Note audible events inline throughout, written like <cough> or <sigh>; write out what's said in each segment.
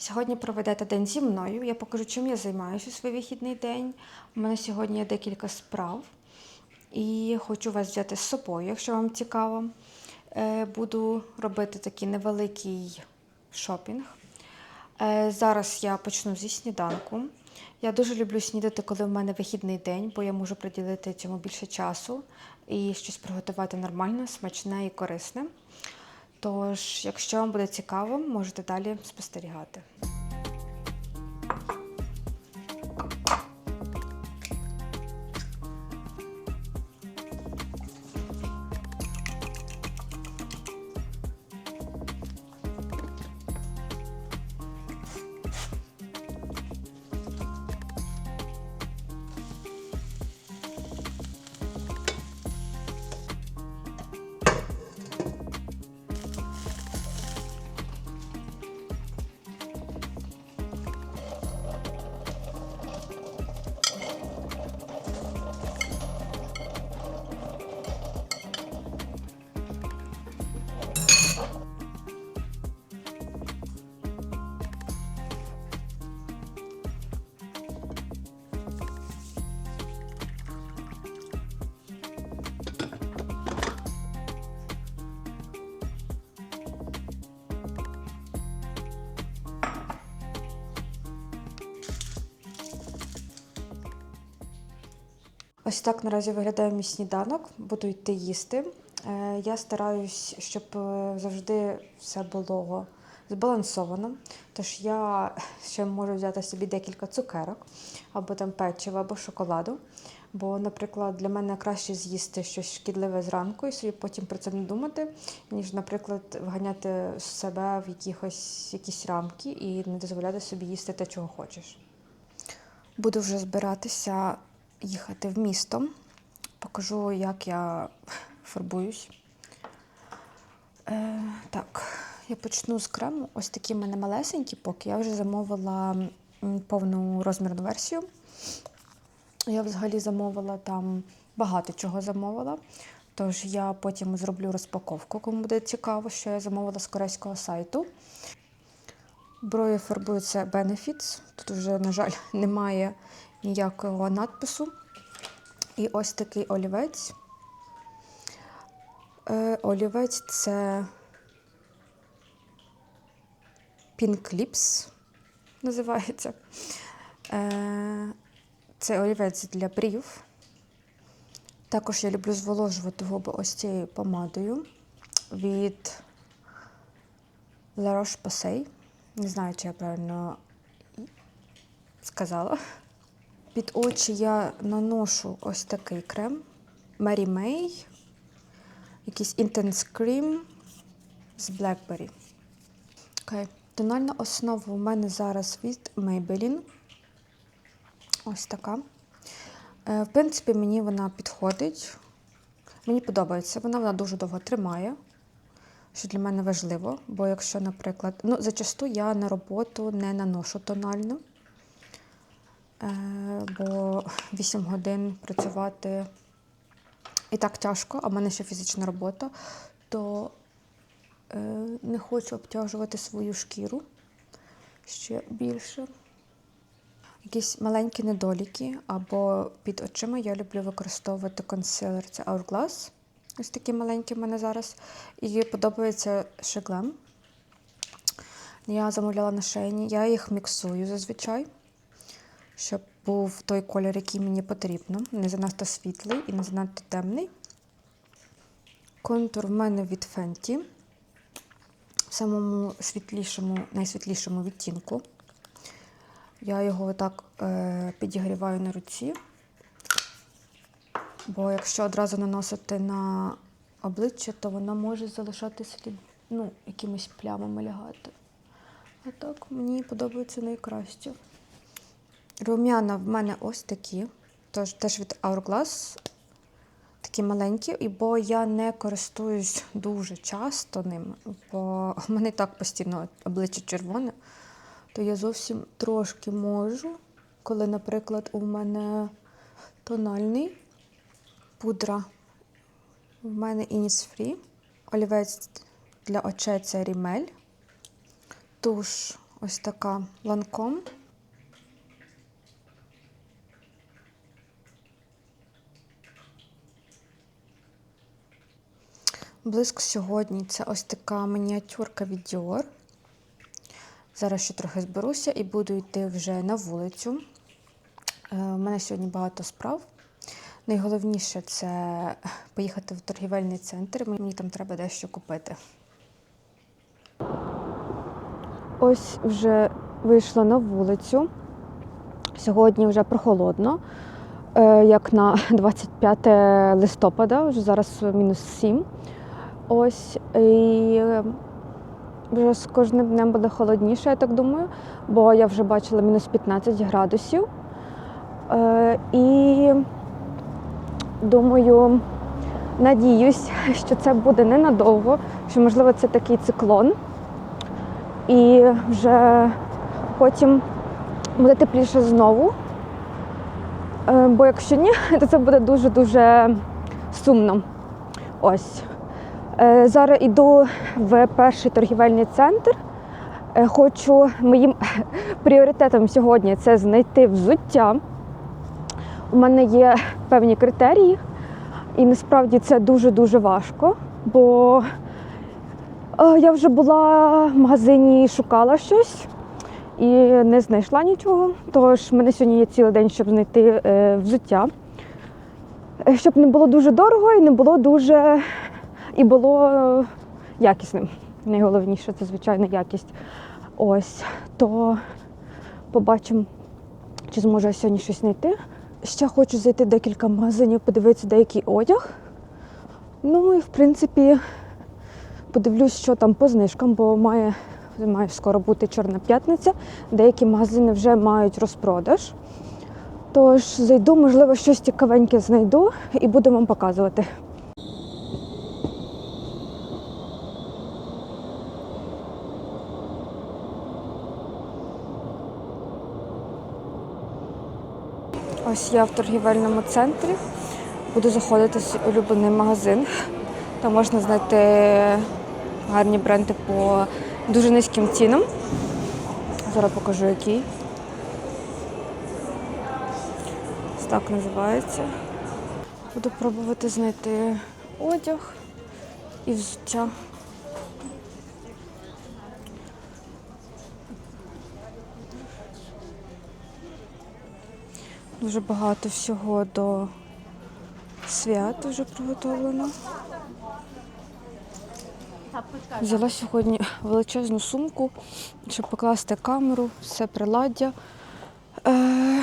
Сьогодні проведете день зі мною. Я покажу, чим я займаюся у свій вихідний день. У мене сьогодні є декілька справ. І хочу вас взяти з собою, якщо вам цікаво. Е, Буду робити такий невеликий шопінг. Е, Зараз я почну зі сніданку. Я дуже люблю снідати, коли в мене вихідний день, бо я можу приділити цьому більше часу і щось приготувати нормальне, смачне і корисне. Тож, якщо вам буде цікаво, можете далі спостерігати. Ось так наразі виглядає мій сніданок. Буду йти їсти. Е, Я стараюсь, щоб е, завжди все було збалансовано. Тож я ще можу взяти собі декілька цукерок, або там печива, або шоколаду. Бо, наприклад, для мене краще з'їсти щось шкідливе зранку і собі потім про це не думати, ніж, наприклад, вганяти себе в якихось якісь рамки і не дозволяти собі їсти те, чого хочеш. Буду вже збиратися їхати в місто. Покажу, як я фарбуюсь. Е, так, я почну з крему. Ось такі в мене малесенькі, поки я вже замовила повну розмірну версію. Я взагалі замовила там багато чого замовила. Тож я потім зроблю розпаковку, кому буде цікаво, що я замовила з корейського сайту. Брови фарбується Benefits. Тут вже, на жаль, <laughs> немає ніякого надпису. І ось такий олівець. Е, олівець це Lips називається. Е, це олівець для брів. Також я люблю зволожувати губи ось цією помадою від La Roche-Posay. Не знаю, чи я правильно сказала. Під очі я наношу ось такий крем Mary May, якийсь Intense Cream з Blackberry. Окей. Тональна основа у мене зараз від Maybelline. Ось така. Е, В принципі, мені вона підходить. Мені подобається вона, вона дуже довго тримає, що для мене важливо. Бо якщо, наприклад, ну, зачасту я на роботу не наношу тональну. Е, бо <laughs> 8 годин працювати і так тяжко, а в мене ще фізична робота, то е, не хочу обтяжувати свою шкіру ще більше. Якісь маленькі недоліки, або під очима я люблю використовувати консилер. Це Hourglass. Ось такі маленькі в мене зараз. І подобається шеглем. Я замовляла на шейні. Я їх міксую зазвичай щоб був той колір, який мені потрібно. Не занадто світлий і не занадто темний. Контур в мене від Fenty в самому світлішому, найсвітлішому відтінку. Я його отак е, підігріваю на руці, бо якщо одразу наносити на обличчя, то воно може залишати слід, ну, якимись плямами лягати. А так мені подобається найкраще. Рум'яна в мене ось такі, тож теж від Hourglass, такі маленькі, і бо я не користуюсь дуже часто ними, бо в <laughs> мене так постійно обличчя червоне, то я зовсім трошки можу, коли, наприклад, у мене тональний пудра, в мене Innisfree, олівець для очей це Rimmel, туш ось така ланком. Блиск сьогодні це ось така мініатюрка від Dior. Зараз ще трохи зберуся і буду йти вже на вулицю. Е, У мене сьогодні багато справ. Найголовніше це поїхати в торгівельний центр. Мені там треба дещо купити. Ось вже вийшла на вулицю. Сьогодні вже прохолодно, е, як на <laughs> 25 листопада, вже зараз мінус 7. Ось і вже з кожним днем буде холодніше, я так думаю, бо я вже бачила мінус 15 градусів. Е, І думаю, надіюсь, <laughs> що це буде ненадовго, що можливо це такий циклон. І вже потім буде тепліше знову. Е, Бо якщо ні, <laughs> то це буде дуже-дуже сумно. Ось. Е, Зараз йду в перший торгівельний центр. Е, Хочу моїм <laughs> пріоритетом сьогодні це знайти взуття. У мене є певні критерії, і насправді це дуже-дуже важко, бо е, я вже була в магазині шукала щось і не знайшла нічого. Тож в мене сьогодні є цілий день, щоб знайти взуття. Щоб не було дуже дорого і не було дуже і було е, якісним. Найголовніше це, звичайно, якість. Ось, то побачимо, чи зможу я сьогодні щось знайти. Ще хочу зайти декілька магазинів, подивитися деякий одяг. Ну і в принципі подивлюсь, що там по знижкам, бо має, має скоро бути Чорна п'ятниця. Деякі магазини вже мають розпродаж. Тож зайду, можливо, щось цікавеньке знайду і буду вам показувати. Ось я в торгівельному центрі. Буду заходити в улюблений магазин. Там можна знайти гарні бренди по дуже низьким цінам. Зараз покажу який. Ось так називається. Буду пробувати знайти одяг і взуття. Дуже багато всього до свят вже приготовлено. Взяла сьогодні величезну сумку, щоб покласти камеру, все приладдя. Е-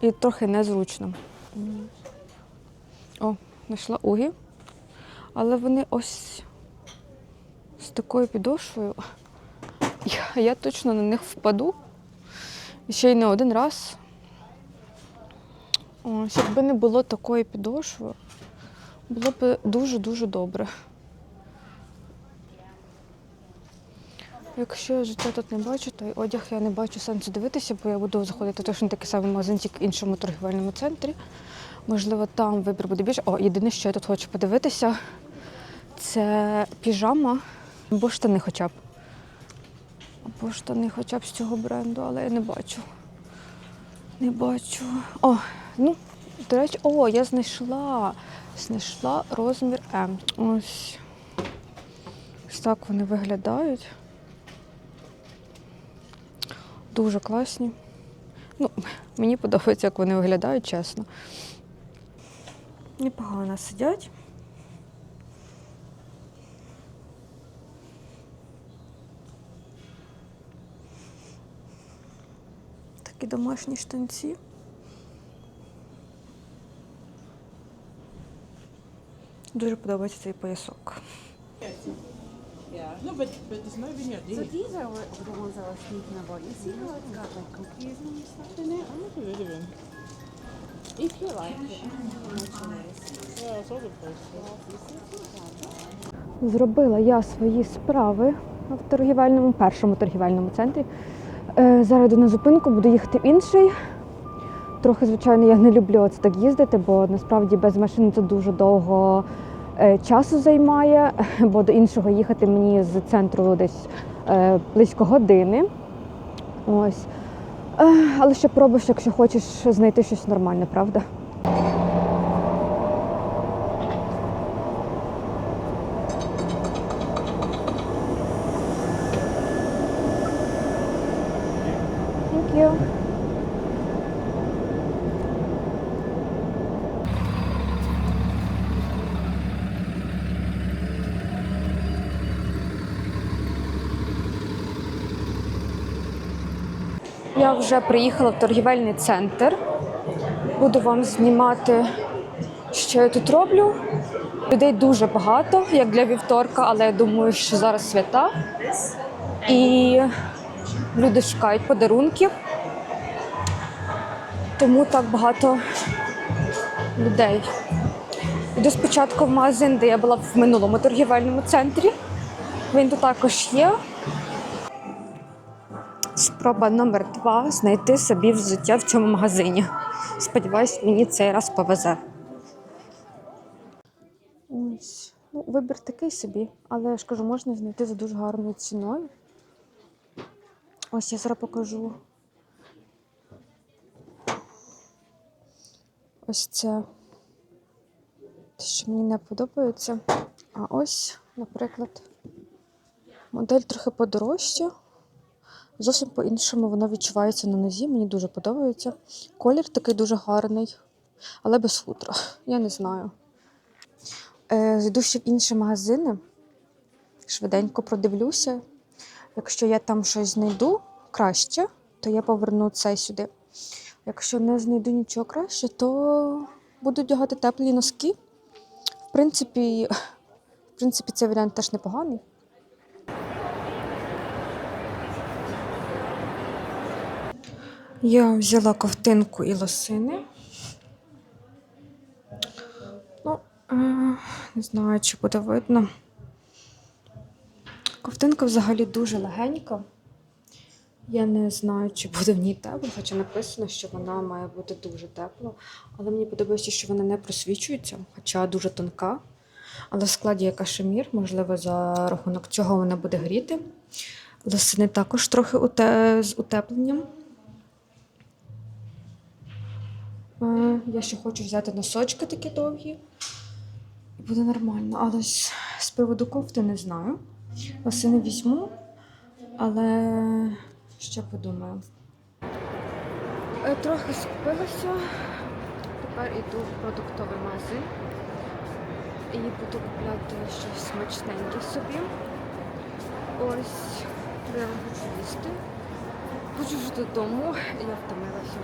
і трохи незручно. О, знайшла угі. Але вони ось з такою підошвою. Я, я точно на них впаду. І ще й не один раз. Ось, якби не було такої підошви, було б дуже-дуже добре. Якщо я життя тут не бачу, то й одяг я не бачу сенсу дивитися, бо я буду заходити точно такий самий магазин, тільки в іншому торгівельному центрі. Можливо, там вибір буде більше. О, єдине, що я тут хочу подивитися, це піжама або штани хоча б. Або штани хоча б з цього бренду, але я не бачу. Не бачу. О, ну, до речі, о, я знайшла. Знайшла розмір М. Ось. Ось так вони виглядають. Дуже класні. Ну, мені подобається, як вони виглядають, чесно. Непогано сидять. Такі домашні штанці. Дуже подобається цей поясок. Зробила я свої справи в торгівельному, першому торгівельному центрі. Е, Зараз йду на зупинку, буду їхати в інший. Трохи, звичайно, я не люблю це так їздити, бо насправді без машини це дуже довго е, часу займає, <laughs> бо до іншого їхати мені з центру десь е, близько години. Ось. Е, але ще пробуєш, якщо хочеш знайти щось нормальне, правда? Я вже приїхала в торгівельний центр. Буду вам знімати, що я тут роблю. Людей дуже багато, як для вівторка, але я думаю, що зараз свята. І люди шукають подарунків. Тому так багато людей. Йду спочатку в магазин, де я була в минулому торгівельному центрі. Він тут також є. Спроба номер два знайти собі взуття в цьому магазині. Сподіваюсь, мені цей раз повезе. Ось. Ну, вибір такий собі, але я ж кажу, можна знайти за дуже гарною ціною. Ось я зараз покажу. Ось це те, що мені не подобається. А ось, наприклад, модель трохи подорожча. Зовсім по-іншому воно відчувається на нозі. Мені дуже подобається. Колір такий дуже гарний, але без футра. Я не знаю. Е, зайду ще в інші магазини. Швиденько продивлюся. Якщо я там щось знайду краще, то я поверну цей сюди. Якщо не знайду нічого краще, то буду одягати теплі носки. В принципі, в принципі, цей варіант теж непоганий. Я взяла ковтинку і лосини. Ну, е, не знаю, чи буде видно. Ковтинка взагалі дуже легенька. Я не знаю, чи буде в ній тепло, хоча написано, що вона має бути дуже тепла. Але мені подобається, що вона не просвічується, хоча дуже тонка. Але в складі є кашемір, можливо, за рахунок цього вона буде гріти. Лосини також трохи з утепленням. Е, Я ще хочу взяти носочки такі довгі. Буде нормально. Але з, приводу кофти не знаю. Лосини візьму, але ще подумаю. Е, Трохи скупилася. Тепер йду в продуктовий магазин і буду купляти щось смачненьке собі. Ось, я хочу їсти. Хочу вже додому, я втомилася.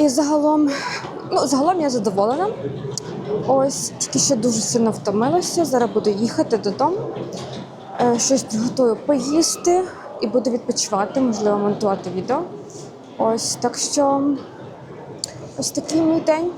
І загалом, ну, загалом я задоволена. Ось тільки ще дуже сильно втомилася. Зараз буду їхати додому. Е, Щось приготую поїсти і буду відпочивати, можливо, монтувати відео. Ось так що ось такий мій день.